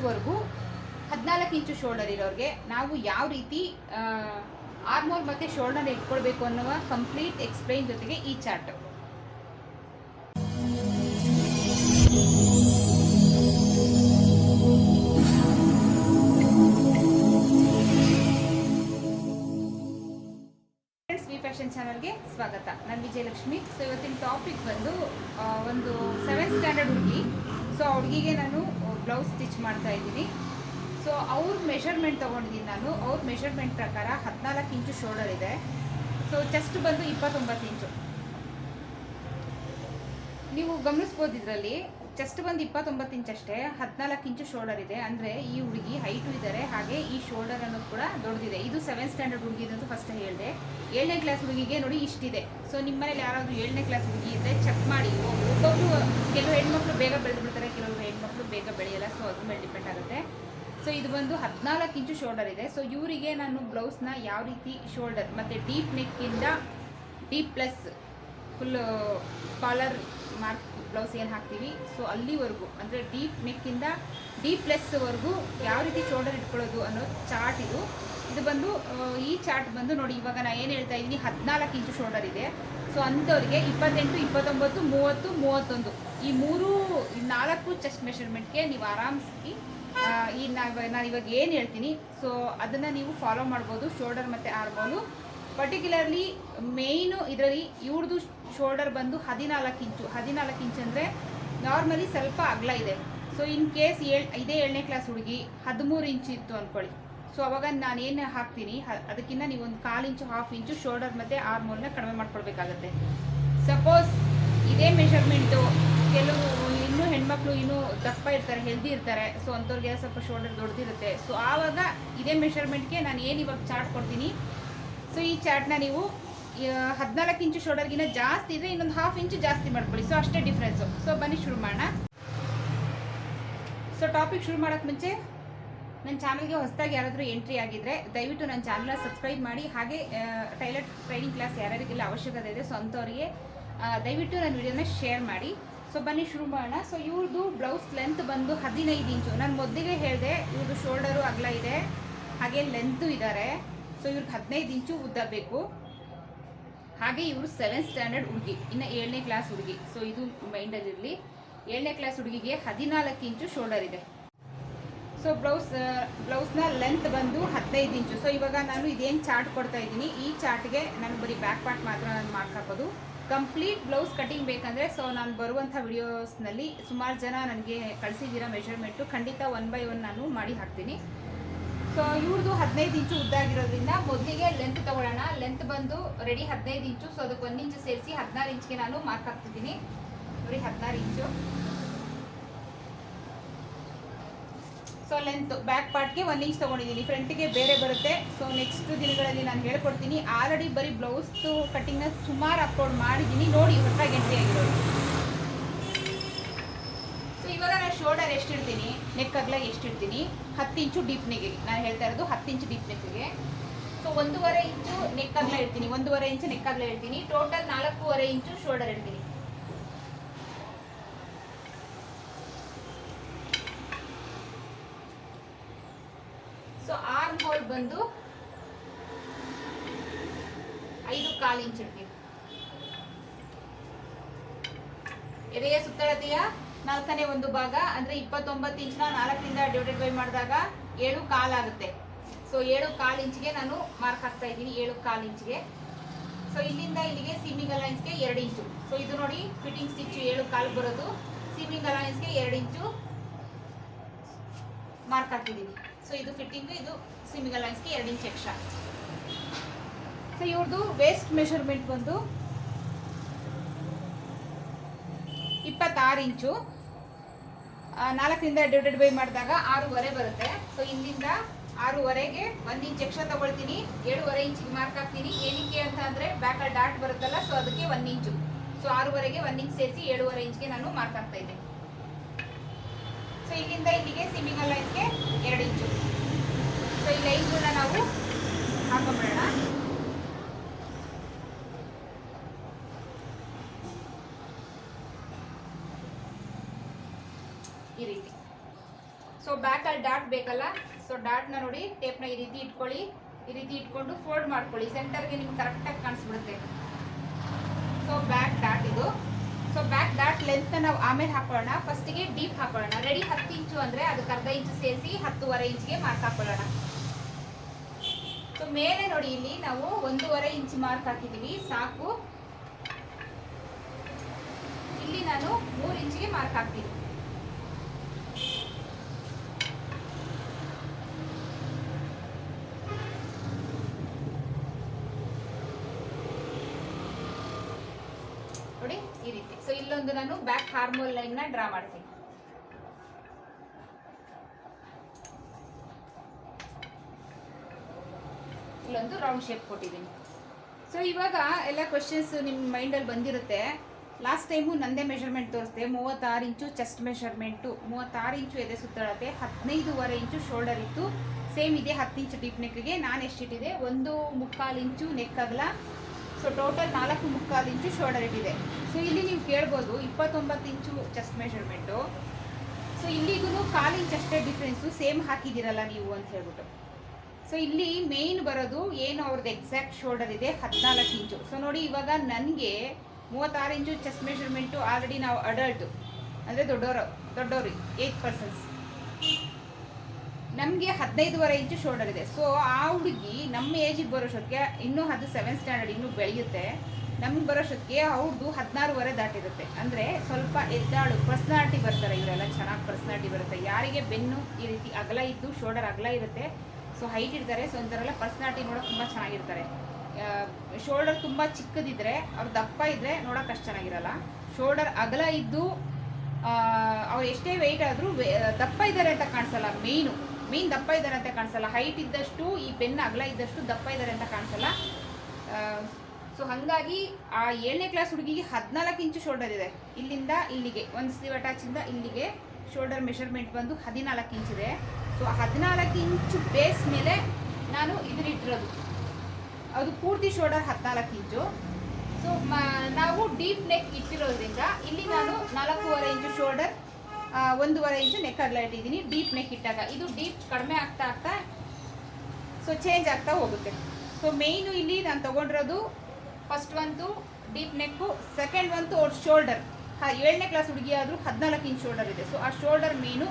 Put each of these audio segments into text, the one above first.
ಪ್ಲಸ್ವರೆಗೂ ಹದಿನಾಲ್ಕು inch shoulder ಇರೋರಿಗೆ ನಾವು ಯಾವ ರೀತಿ ಆರ್ಮೋರ್ ಮತ್ತು ಶೋಲ್ಡರ್ ಇಟ್ಕೊಳ್ಬೇಕು ಅನ್ನುವ ಕಂಪ್ಲೀಟ್ ಎಕ್ಸ್ಪ್ಲೈನ್ ಜೊತೆಗೆ ಈ ಚಾರ್ಟ್ ಫ್ಯಾಷನ್ ಚಾನಲ್ಗೆ ಸ್ವಾಗತ. ನಾನು ವಿಜಯಲಕ್ಷ್ಮಿ. ಸೊ ಇವತ್ತಿನ ಟಾಪಿಕ್ ಬಂದು ಒಂದು ಸೆವೆಂತ್ ಸ್ಟ್ಯಾಂಡರ್ಡ್ ಹುಡುಗಿ. ಸೊ ಆ ಹುಡುಗಿಗೆ ನಾನು ಬ್ಲೌಸ್ ಸ್ಟಿಚ್ ಮಾಡ್ತಾ ಇದ್ದೀನಿ. ಸೊ ಅವ್ರ ಮೆಷರ್ಮೆಂಟ್ ತೊಗೊಂಡಿದ್ದೀನಿ ನಾನು. ಅವ್ರ ಮೆಷರ್ಮೆಂಟ್ ಪ್ರಕಾರ ಹದಿನಾಲ್ಕು ಇಂಚು ಶೋಲ್ಡರ್ ಇದೆ. ಸೊ ಚೆಸ್ಟ್ ಬಂದು ಇಪ್ಪತ್ತೊಂಬತ್ತು ಇಂಚು. ನೀವು ಗಮನಿಸ್ಬೋದು ಇದರಲ್ಲಿ. ಚೆಸ್ಟ್ ಬಂದು ಇಪ್ಪತ್ತೊಂಬತ್ತು ಇಂಚ್ ಅಷ್ಟೇ, ಹದಿನಾಲ್ಕು ಇಂಚು ಶೋಲ್ಡರ್ ಇದೆ. ಅಂದರೆ ಈ ಹುಡುಗಿ ಹೈಟು ಇದ್ದಾರೆ ಹಾಗೆ ಈ ಶೋಲ್ಡರ್ ಅನ್ನೋದು ಕೂಡ ದೊಡ್ಡದಿದೆ ಇದು ಸೆವೆಂತ್ ಸ್ಟ್ಯಾಂಡರ್ಡ್ ಹುಡುಗಿ ಅಂತ ಫಸ್ಟ್ ಹೇಳಿದೆ. ಏಳನೇ ಕ್ಲಾಸ್ ಹುಡುಗಿಗೆ ನೋಡಿ ಇಷ್ಟಿದೆ. ಸೊ ನಿಮ್ಮ ಮನೇಲಿ ಯಾರಾದರೂ ಏಳನೇ ಕ್ಲಾಸ್ ಹುಡುಗಿ ಇದ್ದರೆ ಚೆಕ್ ಮಾಡಿ. ಒಬ್ಬೊಬ್ಬರು ಕೆಲವು ಹೆಣ್ಮಕ್ಳು ಬೇಗ ಬೆಳೆದು ಬಿಡ್ತಾರೆ ಕೆಲವು ಹೆಣ್ಮಕ್ಳು ಬೇಗ ಬೆಳೆಯಲ್ಲ. ಸೊ ಅದ್ರ ಮೇಲೆ ಡಿಪೆಂಡ್ ಆಗುತ್ತೆ. ಸೊ ಇದು ಬಂದು ಹದಿನಾಲ್ಕು ಇಂಚು ಶೋಲ್ಡರ್ ಇದೆ. ಸೊ ಇವರಿಗೆ ನಾನು ಬ್ಲೌಸ್ನ ಯಾವ ರೀತಿ ಶೋಲ್ಡರ್ ಮತ್ತು deep ನೆಕ್ಕಿಂದ deep plus full collar mark blouse ಏನು ಹಾಕ್ತೀವಿ? ಸೊ ಅಲ್ಲಿವರೆಗೂ, ಅಂದರೆ ಡೀಪ್ ನೆಕ್ಕಿಂದ ಡೀಪ್ ಪ್ಲಸ್ವರೆಗೂ ಯಾವ ರೀತಿ ಶೋಲ್ಡರ್ ಇಟ್ಕೊಳ್ಳೋದು ಅನ್ನೋ ಚಾರ್ಟ್ ಇದು. ಇದು ಬಂದು ಈ ಚಾರ್ಟ್ ಬಂದು ನೋಡಿ, ಇವಾಗ ನಾನು ಏನು ಹೇಳ್ತಾ ಇದ್ದೀನಿ ಹದಿನಾಲ್ಕು ಇಂಚು ಶೋಲ್ಡರ್ ಇದೆ. ಸೊ ಅಂಥವ್ರಿಗೆ ಇಪ್ಪತ್ತೆಂಟು, ಇಪ್ಪತ್ತೊಂಬತ್ತು, ಮೂವತ್ತು, ಮೂವತ್ತೊಂದು. ಈ ಮೂರು ನಾಲ್ಕು ಚೆಸ್ಟ್ ಮೆಷರ್ಮೆಂಟ್ಗೆ ನೀವು ಆರಾಮ್ಸಿ ಈ ನಾನು ಇವಾಗ ಏನು ಹೇಳ್ತೀನಿ? ಸೊ ಅದನ್ನು ನೀವು ಫಾಲೋ ಮಾಡ್ಬೋದು ಶೋಲ್ಡರ್ ಮತ್ತು ಆರ್ಮೋಲು ಪರ್ಟಿಕ್ಯುಲರ್ಲಿ ಮೇಯ್ನು ಇದರಲ್ಲಿ ಇವ್ರದ್ದು ಶೋಲ್ಡರ್ ಬಂದು ಹದಿನಾಲ್ಕು ಇಂಚು ಹದಿನಾಲ್ಕು ಇಂಚು ಅಂದರೆ ನಾರ್ಮಲಿ ಸ್ವಲ್ಪ ಅಗಲ ಇದೆ. ಸೊ ಇನ್ ಕೇಸ್ ಏಳ್, ಇದೇ ಏಳನೇ ಕ್ಲಾಸ್ ಹುಡುಗಿ ಹದಿಮೂರು ಇಂಚು ಇತ್ತು ಅಂದ್ಕೊಳ್ಳಿ ಸೊ ಅವಾಗ ನಾನು ಏನು ಹಾಕ್ತೀನಿ ಅದಕ್ಕಿಂತ ನೀವು ಒಂದು ಕಾಲು ಇಂಚು ಹಾಫ್ ಇಂಚು ಶೋಲ್ಡರ್ ಮತ್ತು ಆರ್ಮೋಲ್ನ ಕಡಿಮೆ ಮಾಡ್ಕೊಳ್ಬೇಕಾಗತ್ತೆ ಸಪೋಸ್ ಇದೇ ಮೆಷರ್ಮೆಂಟು ಕೆಲವು ಇನ್ನೂ ಹೆಣ್ಮಕ್ಳು ಇನ್ನೂ ದಪ್ಪ ಇರ್ತಾರೆ ಹೆಲ್ದಿ ಇರ್ತಾರೆ ಸೊ ಅಂಥವ್ರಿಗೆ ಸ್ವಲ್ಪ ಶೋಲ್ಡರ್ ದೊಡ್ಡದಿರುತ್ತೆ ಸೊ ಆವಾಗ ಇದೇ ಮೆಷರ್ಮೆಂಟ್ಗೆ ನಾನು ಏನು ಇವಾಗ ಚಾರ್ಟ್ ಕೊಡ್ತೀನಿ ಸೊ ಈ ಚಾಟ್ನ ನೀವು ಹದಿನಾಲ್ಕು ಇಂಚು ಶೋಲ್ಡರ್ಗಿಂತ ಜಾಸ್ತಿ ಇದ್ರೆ ಇನ್ನೊಂದು ಹಾಫ್ ಇಂಚು ಜಾಸ್ತಿ ಮಾಡ್ಕೊಳ್ಳಿ. ಸೊ ಅಷ್ಟೇ ಡಿಫ್ರೆನ್ಸು ಸೊ ಬನ್ನಿ ಶುರು ಮಾಡೋಣ. ಸೊ ಟಾಪಿಕ್ ಶುರು ಮಾಡೋಕ್ಕೆ ಮುಂಚೆ ನನ್ನ ಚಾನಲ್ಗೆ ಹೊಸದಾಗಿ ಯಾರಾದರೂ ಎಂಟ್ರಿ ಆಗಿದ್ರೆ, ದಯವಿಟ್ಟು ನನ್ನ ಚಾನಲ್ನ ಸಬ್ಸ್ಕ್ರೈಬ್ ಮಾಡಿ. ಹಾಗೆ ಟೈಲರ್ ಟ್ರೈನಿಂಗ್ ಕ್ಲಾಸ್ ಯಾರ್ಯಾರಿಗೆಲ್ಲ ಅವಶ್ಯಕತೆ ಇದೆ ಸೊ ಅಂಥವ್ರಿಗೆ ದಯವಿಟ್ಟು ನನ್ನ ವಿಡಿಯೋನ ಶೇರ್ ಮಾಡಿ. ಸೊ ಬನ್ನಿ ಶುರು ಮಾಡೋಣ. ಸೊ ಇವ್ರದ್ದು ಬ್ಲೌಸ್ ಲೆಂತ್ ಬಂದು ಹದಿನೈದು ಇಂಚು. ನಾನು ಮೊದಲಿಗೆ ಹೇಳಿದೆ ಇವ್ರದ್ದು ಶೋಲ್ಡರು ಅಗಲ ಇದೆ, ಹಾಗೆ ಲೆಂತು ಇದ್ದಾರೆ ಸೊ ಇವ್ರಿಗೆ ಹದಿನೈದು ಇಂಚು ಉದ್ದ ಬೇಕು. ಹಾಗೆ ಇವರು ಸೆವೆಂತ್ ಸ್ಟ್ಯಾಂಡರ್ಡ್ ಹುಡುಗಿ, ಇನ್ನು ಏಳನೇ ಕ್ಲಾಸ್ ಹುಡುಗಿ. ಸೊ ಇದು ಮೈಂಡಲ್ಲಿರಲಿ ಏಳನೇ ಕ್ಲಾಸ್ ಹುಡುಗಿಗೆ ಹದಿನಾಲ್ಕು ಇಂಚು ಶೋಲ್ಡರ್ ಇದೆ. ಸೊ ಬ್ಲೌಸ್ ಬ್ಲೌಸ್ನ ಲೆಂತ್ ಬಂದು ಹದಿನೈದು ಇಂಚು. ಸೊ ಇವಾಗ ನಾನು ಇದೇನು ಚಾರ್ಟ್ ಕೊಡ್ತಾ ಇದ್ದೀನಿ. ಈ ಚಾರ್ಟ್ಗೆ ನಾನು ಬರೀ ಬ್ಯಾಕ್ ಪಾರ್ಟ್ ಮಾತ್ರ ನಾನು ಮಾರ್ಕ್ ಹಾಕೋದು. ಕಂಪ್ಲೀಟ್ ಬ್ಲೌಸ್ ಕಟಿಂಗ್ ಬೇಕಂದರೆ ಸೊ ನಾನು ಬರುವಂಥ ವಿಡಿಯೋಸ್ನಲ್ಲಿ ಸುಮಾರು ಜನ ನನಗೆ ಕಳಿಸಿದ್ದೀರ ಮೆಷರ್ಮೆಂಟು ಖಂಡಿತ ಒನ್ ಬೈ ಒನ್ ನಾನು ಮಾಡಿ ಹಾಕ್ತೀನಿ. ಸೊ ಇವ್ರದ್ದು ಹದಿನೈದು ಇಂಚು ಉದ್ದ ಆಗಿರೋದ್ರಿಂದ ಮೊದಲಿಗೆ ಲೆಂತ್ ತಗೊಳ್ಳೋಣ. ಲೆಂತ್ ಬಂದು ರೆಡಿ ಹದಿನೈದು ಇಂಚು. ಸೊ ಅದಕ್ಕೆ ಒಂದು ಇಂಚು ಸೇರಿಸಿ ಹದಿನಾರು ಇಂಚ್ಗೆ ನಾನು ಮಾರ್ಕ್ ಹಾಕ್ತಿದ್ದೀನಿ. ನೋಡಿ, ಹದಿನಾರು ಇಂಚು. ಸೊ ಲೆಂತ್ ಬ್ಯಾಕ್ ಪಾರ್ಟ್ಗೆ ಒಂದು ಇಂಚ್ ತೊಗೊಂಡಿದ್ದೀನಿ. ಫ್ರಂಟಿಗೆ ಬೇರೆ ಬರುತ್ತೆ. ಸೊ ನೆಕ್ಸ್ಟ್ ದಿನಗಳಲ್ಲಿ ನಾನು ಹೇಳ್ಕೊಡ್ತೀನಿ. ಆಲ್ರೆಡಿ ಬರೀ ಬ್ಲೌಸ್ದು ಕಟ್ಟಿಂಗ್ನ ಸುಮಾರು ಅಪ್ಲೋಡ್ ಮಾಡಿದ್ದೀನಿ. ನೋಡಿ ಹೊಸ ಎಂಟ್ರಿ ಆಗಿರೋದು ಸೊ ಇವಾಗ ನಾನು ಶೋಲ್ಡರ್ ಎಷ್ಟಿರ್ತೀನಿ ನೆಕ್ ಅಗಲ ಎಷ್ಟು ಇಡ್ತೀನಿ? ಹತ್ತು ಇಂಚು ಡೀಪ್ ನೆಕ್ಗೆ ನಾನು ಹೇಳ್ತಾ ಇರೋದು ಹತ್ತು ಇಂಚು ಡೀಪ್ ನೆಕ್ಗೆ ಸೊ ಒಂದೂವರೆ ಇಂಚು ನೆಕ್ ಅಗಲ ಇಡ್ತೀನಿ. ಒಂದೂವರೆ ಇಂಚು ನೆಕ್ ಅಗಲ ಇಡ್ತೀನಿ. ಟೋಟಲ್ ನಾಲ್ಕೂವರೆ ಇಂಚು ಶೋಲ್ಡರ್ ಇಡ್ತೀನಿ. ಸೊ ಬಂದು ಐದು ಕಾಲು ಇಂಚ್ ಇಡ್ತೀನಿ. ಎದೆಯ ಸುತ್ತಳತೆಯ? ನಾಲ್ಕನೇ ಒಂದು ಭಾಗ, ಅಂದ್ರೆ ಇಪ್ಪತ್ತೊಂಬತ್ತು ಇಂಚ್ನ ನಾಲ್ಕರಿಂದ ಡಿವೈಡೆಡ್ ಬೈ ಮಾಡಿದಾಗ ಏಳು ಕಾಲಾಗುತ್ತೆ ಸೊ ಏಳು ಕಾಲು ಇಂಚ್ಗೆ ನಾನು ಮಾರ್ಕ್ ಹಾಕ್ತಾ ಇದ್ದೀನಿ, ಏಳು ಕಾಲು ಇಂಚ್ಗೆ. ಸೊ ಇಲ್ಲಿಂದ ಇಲ್ಲಿಗೆ ಸೀಮಿಂಗ್ ಅಲೈನ್ಸ್ಗೆ ಎರಡು ಇಂಚು. ಸೊ ಇದು ನೋಡಿ ಫಿಟ್ಟಿಂಗ್ ಸ್ಟಿಚ್ ಏಳು ಕಾಲು ಬರೋದು. ಸೀಮಿಂಗ್ ಅಲೈನ್ಸ್ಗೆ ಎರಡು ಇಂಚು ಮಾರ್ಕ್ ಹಾಕಿದ್ದೀನಿ. ಸೊ ಇದು ಫಿಟ್ಟಿಂಗು ಇದು ಸೀಮಿಂಗ್ ಅಲೈನ್ಸ್ಗೆ ಎರಡು ಇಂಚ್ ಎಕ್ಸ್ಟ್ರಾ ಸೊ ಇವ್ರದ್ದು ವೇಸ್ಟ್ ಮೆಷರ್ಮೆಂಟ್ ಬಂದು ಇಪ್ಪತ್ತಾರು ಇಂಚು. ನಾಲ್ಕರಿಂದ ಡಿವೈಡೆಡ್ ಬೈ ಮಾಡಿದಾಗ ಆರೂವರೆ ಬರುತ್ತೆ. ಸೊ ಇಲ್ಲಿಂದ ಆರೂವರೆಗೆ ಒಂದು ಇಂಚ್ ಎಕ್ಸ್ಟ್ರಾ ತಗೊಳ್ತೀನಿ. ಏಳುವರೆ ಇಂಚಿಗೆ ಮಾರ್ಕ್ ಹಾಕ್ತೀನಿ. ಏನಕ್ಕೆ ಅಂತ ಅಂದರೆ ಬ್ಯಾಕಲ್ಲಿ ಡಾಟ್ ಬರುತ್ತಲ್ಲ ಸೊ ಅದಕ್ಕೆ ಒಂದು ಇಂಚು ಸೊ ಆರೂವರೆಗೆ ಒಂದು ಇಂಚ್ ಸೇರಿಸಿ ಏಳುವರೆ ಇಂಚ್ಗೆ ನಾನು ಮಾರ್ಕ್ ಹಾಕ್ತಾ ಇದ್ದೆ. ಸೊ ಇಲ್ಲಿಂದ ಇಲ್ಲಿಗೆ ಸಿಮ್ಮಿಂಗ್ ಲೈನ್ಸ್ಗೆ ಎರಡು ಇಂಚು ಸೊ ಈ ಲೈನ್ಗಳನ್ನ ನಾವು ಹಾಕೊಂಬಿಡೋಣ ಈ ರೀತಿ ಸೊ ಬ್ಯಾಕಲ್ಲಿ ಡಾಟ್ ಬೇಕಲ್ಲ? ಸೊ ಡಾಟ್ನ ನೋಡಿ ಟೇಪ್ನ ಈ ರೀತಿ ಇಟ್ಕೊಳ್ಳಿ. ಈ ರೀತಿ ಇಟ್ಕೊಂಡು ಫೋಲ್ಡ್ ಮಾಡ್ಕೊಳ್ಳಿ. ಸೆಂಟರ್ಗೆ ನಿಮ್ಗೆ ಕರೆಕ್ಟಾಗಿ ಕಾಣಿಸ್ಬಿಡುತ್ತೆ. ಸೊ ಬ್ಯಾಕ್ ಡಾಟ್ ಇದು. ಸೊ ಬ್ಯಾಕ್ ಡಾಟ್ ಲೆಂತ್ ನಾವು ಆಮೇಲೆ ಹಾಕೊಳ್ಳೋಣ. ಫಸ್ಟಿಗೆ ಡೀಪ್ ಹಾಕೊಳ್ಳೋಣ. ರೆಡಿ ಹತ್ತು ಇಂಚು ಅಂದರೆ ಅದಕ್ಕೆ ಅರ್ಧ ಇಂಚು ಸೇರಿಸಿ ಹತ್ತುವರೆ ಇಂಚಿಗೆ ಮಾರ್ಕ್ ಹಾಕೊಳ್ಳೋಣ. ಸೊ ಮೇಲೆ ನೋಡಿ ಇಲ್ಲಿ ನಾವು ಒಂದೂವರೆ ಇಂಚ್ ಮಾರ್ಕ್ ಹಾಕಿದ್ದೀವಿ. ಸಾಕು. ಇಲ್ಲಿ ನಾನು ಮೂರು ಇಂಚಿಗೆ ಮಾರ್ಕ್ ಹಾಕ್ತೀನಿ. ನೋಡಿ, ಈ ರೀತಿ. ಸೊ ಇಲ್ಲೊಂದು ನಾನು ಬ್ಯಾಕ್ ಹಾರ್ಮೋಲ್ ಲೈನ್ನ ಡ್ರಾ ಮಾಡ್ತೀನಿ. ಇಲ್ಲೊಂದು ರೌಂಡ್ ಶೇಪ್ ಕೊಟ್ಟಿದ್ದೀನಿ. ಸೊ ಇವಾಗ ಎಲ್ಲ ಕ್ವಶನ್ಸ್ ನಿಮ್ಮ ಮೈಂಡಲ್ಲಿ ಬಂದಿರುತ್ತೆ. ಲಾಸ್ಟ್ ಟೈಮು ನಂದೇ ಮೆಷರ್ಮೆಂಟ್ ತೋರಿಸ್ದೆ. ಮೂವತ್ತಾರು ಇಂಚು ಚೆಸ್ಟ್ ಮೆಷರ್ಮೆಂಟು ಮೂವತ್ತಾರು ಇಂಚು ಎದೆ ಸುತ್ತಳತೆ, ಹದಿನೈದೂವರೆ ಇಂಚು ಶೋಲ್ಡರ್ ಇತ್ತು. ಸೇಮ್ ಇದೆ, ಹತ್ತು ಇಂಚು ಡೀಪ್ ನೆಕ್ಗೆ ನಾನು ಎಷ್ಟಿಟ್ಟಿದೆ ಒಂದು ಮುಕ್ಕಾಲು ಇಂಚು ನೆಕ್ ಅಗಲ ಸೊ ಟೋಟಲ್ ನಾಲ್ಕು ಮುಕ್ಕಾಲು ಇಂಚು ಶೋಲ್ಡರ್ ಇಟ್ಟಿದೆ ಸೊ ಇಲ್ಲಿ ನೀವು ಕೇಳ್ಬೋದು ಇಪ್ಪತ್ತೊಂಬತ್ತು ಇಂಚು ಚೆಸ್ಟ್ ಮೆಷರ್ಮೆಂಟು ಸೊ ಇಲ್ಲಿಗೂ ಕಾಲು ಇಂಚ್ ಅಷ್ಟೇ ಡಿಫ್ರೆನ್ಸು ಸೇಮ್ ಹಾಕಿದ್ದೀರಲ್ಲ ನೀವು ಅಂತ ಹೇಳ್ಬಿಟ್ಟು. ಸೊ ಇಲ್ಲಿ ಮೇಯ್ನ್ ಬರೋದು ಏನು ಅವ್ರದ್ದು ಎಕ್ಸಾಕ್ಟ್ ಶೋಲ್ಡರ್ ಇದೆ ಹದಿನಾಲ್ಕು ಇಂಚು. ಸೊ ನೋಡಿ ಇವಾಗ ನನಗೆ ಮೂವತ್ತಾರು ಇಂಚು ಚೆಸ್ಟ್ ಮೆಷರ್ಮೆಂಟು ಆಲ್ರೆಡಿ ನಾವು ಅಡಲ್ಟು ಅಂದರೆ ದೊಡ್ಡವರು ದೊಡ್ಡವರು ಏಯ್ಟ್ ಪರ್ಸನ್ಸ್ ನಮಗೆ ಹದಿನೈದುವರೆ ಇಂಚು ಶೋಲ್ಡರ್ ಇದೆ. ಸೊ ಆ ಹುಡುಗಿ ನಮ್ಮ ಏಜಿಗೆ ಬರೋಷ್ಟೊತ್ತಿಗೆ ಇನ್ನೂ ಅದು ಸೆವೆಂತ್ ಸ್ಟ್ಯಾಂಡರ್ಡ್ ಇನ್ನೂ ಬೆಳೆಯುತ್ತೆ. ನಮ್ಗೆ ಬರೋಷ್ಟೊತ್ತಿಗೆ ಅವ್ರದ್ದು ಹದಿನಾರುವರೆ ದಾಟಿರುತ್ತೆ. ಅಂದರೆ ಸ್ವಲ್ಪ ಎದ್ದಾಳು ಪರ್ಸ್ನಾಲಿಟಿ ಬರ್ತಾರೆ ಇವರೆಲ್ಲ, ಚೆನ್ನಾಗಿ ಪರ್ಸ್ನಾಲಿಟಿ ಬರುತ್ತೆ. ಯಾರಿಗೆ ಬೆನ್ನು ಈ ರೀತಿ ಅಗಲ ಇದ್ದು ಶೋಲ್ಡರ್ ಅಗಲ ಇರುತ್ತೆ ಸೊ ಹೈಟ್ ಇರ್ತಾರೆ. ಸೊ ಒಂಥರೆಲ್ಲ ಪರ್ಸ್ನಾಲಿಟಿ ನೋಡೋಕೆ ತುಂಬ ಚೆನ್ನಾಗಿರ್ತಾರೆ. ಶೋಲ್ಡರ್ ತುಂಬ ಚಿಕ್ಕದಿದ್ರೆ ಅವ್ರು ದಪ್ಪ ಇದ್ದರೆ ನೋಡೋಕೆ ಅಷ್ಟು ಚೆನ್ನಾಗಿರಲ್ಲ. ಶೋಲ್ಡರ್ ಅಗಲ ಇದ್ದು ಅವ್ರು ಎಷ್ಟೇ ವೆಯ್ಟ್ ಆದರೂ ದಪ್ಪ ಇದ್ದಾರೆ ಅಂತ ಕಾಣಿಸಲ್ಲ ಮೇಯ್ನು ಮೇಯ್ನ್ ದಪ್ಪ ಇದ್ದಾರೆ ಅಂತ ಕಾಣಿಸಲ್ಲ. ಹೈಟ್ ಇದ್ದಷ್ಟು, ಈ ಪೆನ್ ಅಗಲ ಇದ್ದಷ್ಟು ದಪ್ಪ ಇದ್ದಾರೆ ಅಂತ ಕಾಣಿಸಲ್ಲ. ಸೊ ಹಾಗಾಗಿ ಆ ಏಳನೇ ಕ್ಲಾಸ್ ಹುಡುಗಿಗೆ ಹದಿನಾಲ್ಕು ಇಂಚು ಶೋಲ್ಡರ್ ಇದೆ. ಇಲ್ಲಿಂದ ಇಲ್ಲಿಗೆ, ಒಂದು ಸ್ಲೀವ್ ಅಟ್ಯಾಚಿಂದ ಇಲ್ಲಿಗೆ ಶೋಲ್ಡರ್ ಮೆಷರ್ಮೆಂಟ್ ಬಂದು ಹದಿನಾಲ್ಕು ಇದೆ. ಸೊ ಹದಿನಾಲ್ಕು ಇಂಚು ಬೇಸ್ ಮೇಲೆ ನಾನು ಇದನ್ನಿಟ್ಟಿರೋದು ಅದು ಪೂರ್ತಿ ಶೋಲ್ಡರ್ ಹದಿನಾಲ್ಕು ಇಂಚು ಸೊ ನಾವು ಡೀಪ್ ನೆಕ್ ಇಟ್ಟಿರೋದ್ರಿಂದ ಇಲ್ಲಿ ನಾನು ನಾಲ್ಕೂವರೆ ಇಂಚು ಶೋಲ್ಡರ್ ಒಂದೂವರೆ ಇಂಚು ನೆಕ್ ಅಗಲ ಇಟ್ಟಿದ್ದೀನಿ ಡೀಪ್ ನೆಕ್ ಇಟ್ಟಾಗ. ಇದು ಡೀಪ್ ಕಡಿಮೆ ಆಗ್ತಾ ಆಗ್ತಾ ಸೊ ಚೇಂಜ್ ಆಗ್ತಾ ಹೋಗುತ್ತೆ. ಸೊ ಮೇಯ್ನು ಇಲ್ಲಿ ನಾನು ತೊಗೊಂಡಿರೋದು ಫಸ್ಟ್ ಒಂದು ಡೀಪ್ ನೆಕ್ಕು ಸೆಕೆಂಡ್ ಒಂದು ಅವ್ರ ಶೋಲ್ಡರ್ ಹಾ, ಏಳನೇ ಕ್ಲಾಸ್ ಹುಡುಗಿ ಆದರೂ ಹದಿನಾಲ್ಕು ಇಂಚ್ ಶೋಲ್ಡರ್ ಇದೆ. ಸೊ ಆ ಶೋಲ್ಡರ್ ಮೇನು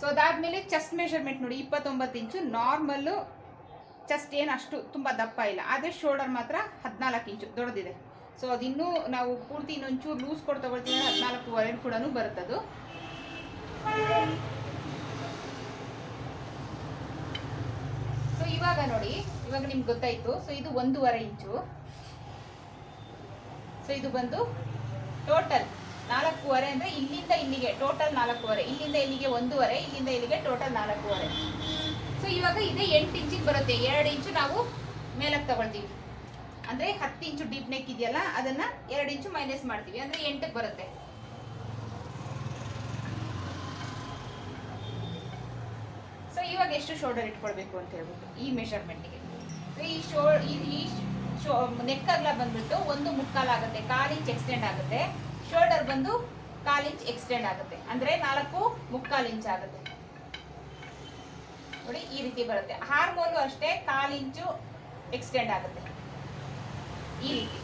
ಸೊ ಅದಾದಮೇಲೆ ಚೆಸ್ಟ್ ಮೆಷರ್ಮೆಂಟ್ ನೋಡಿ, ಇಪ್ಪತ್ತೊಂಬತ್ತು ಇಂಚು ನಾರ್ಮಲ್ಲು ಚೆಸ್ಟ್ ಏನು ಅಷ್ಟು ತುಂಬ ದಪ್ಪ ಇಲ್ಲ. ಆದರೆ ಶೋಲ್ಡರ್ ಮಾತ್ರ ಹದಿನಾಲ್ಕು ಇಂಚು ದೊಡ್ಡದಿದೆ. ಸೊ ಅದಿನ್ನೂ ನಾವು ಪೂರ್ತಿ ಇನ್ನೊಂಚೂರು ಲೂಸ್ ಕೊಟ್ಟು ತೊಗೊಳ್ತೀವಿ ಹದಿನಾಲ್ಕೂವರೆ ಕೂಡ ಬರುತ್ತದು. ಸೊ ಇವಾಗ ನೋಡಿ, ಇವಾಗ ನಿಮ್ಗೆ ಗೊತ್ತಾಯ್ತು. ಸೊ ಇದು ಒಂದೂವರೆ ಇಂಚು. ಸೊ ಇದು ಬಂದು ಟೋಟಲ್ ನಾಲ್ಕೂವರೆ ಅಂದರೆ ಇಲ್ಲಿಂದ ಇಲ್ಲಿಗೆ ಟೋಟಲ್ ನಾಲ್ಕೂವರೆ. ಇಲ್ಲಿಂದ ಇಲ್ಲಿಗೆ ಒಂದೂವರೆ, ಇಲ್ಲಿಂದ ಇಲ್ಲಿಗೆ ಟೋಟಲ್ ನಾಲ್ಕೂವರೆ. ಸೊ ಇವಾಗ ಇದೆ ಎಂಟು ಇಂಚಿಗೆ ಬರುತ್ತೆ. ಎರಡು ಇಂಚು ನಾವು ಮೇಲಕ್ಕೆ ತಗೊಳ್ತೀವಿ. ಅಂದರೆ ಹತ್ತು ಇಂಚು ಡೀಪ್ ನೆಕ್ ಇದೆಯಲ್ಲ, ಅದನ್ನು ಎರಡು ಇಂಚು ಮೈನಸ್ ಮಾಡ್ತೀವಿ. ಅಂದರೆ ಎಂಟಕ್ಕೆ ಬರುತ್ತೆ. ಸೊ ಇವಾಗ ಎಷ್ಟು ಶೋಲ್ಡರ್ ಇಟ್ಕೊಳ್ಬೇಕು ಅಂತ ಹೇಳ್ಬಿಟ್ಟು ಈ ಮೆಷರ್ಮೆಂಟಿಗೆ ಈ ಶೋ ಈ ಶೋ ನೆಕ್ ಬಂದ್ಬಿಟ್ಟು ಒಂದು ಮುಕ್ಕಾಲು ಆಗುತ್ತೆ, ಕಾಲು ಇಂಚ್ ಎಕ್ಸ್ಟೆಂಡ್ ಆಗುತ್ತೆ. ಶೋಲ್ಡರ್ ಬಂದು ಕಾಲು ಇಂಚ್ ಎಕ್ಸ್ಟೆಂಡ್ ಆಗುತ್ತೆ. ಅಂದರೆ ನಾಲ್ಕು ಮುಕ್ಕಾಲು ಇಂಚ್ ಆಗುತ್ತೆ. ನೋಡಿ, ಈ ರೀತಿ ಬರುತ್ತೆ. ಹಾರ್ಮೋನು ಅಷ್ಟೇ ಕಾಲು ಇಂಚು ಎಕ್ಸ್ಟೆಂಡ್ ಆಗುತ್ತೆ. ಈ ರೀತಿ.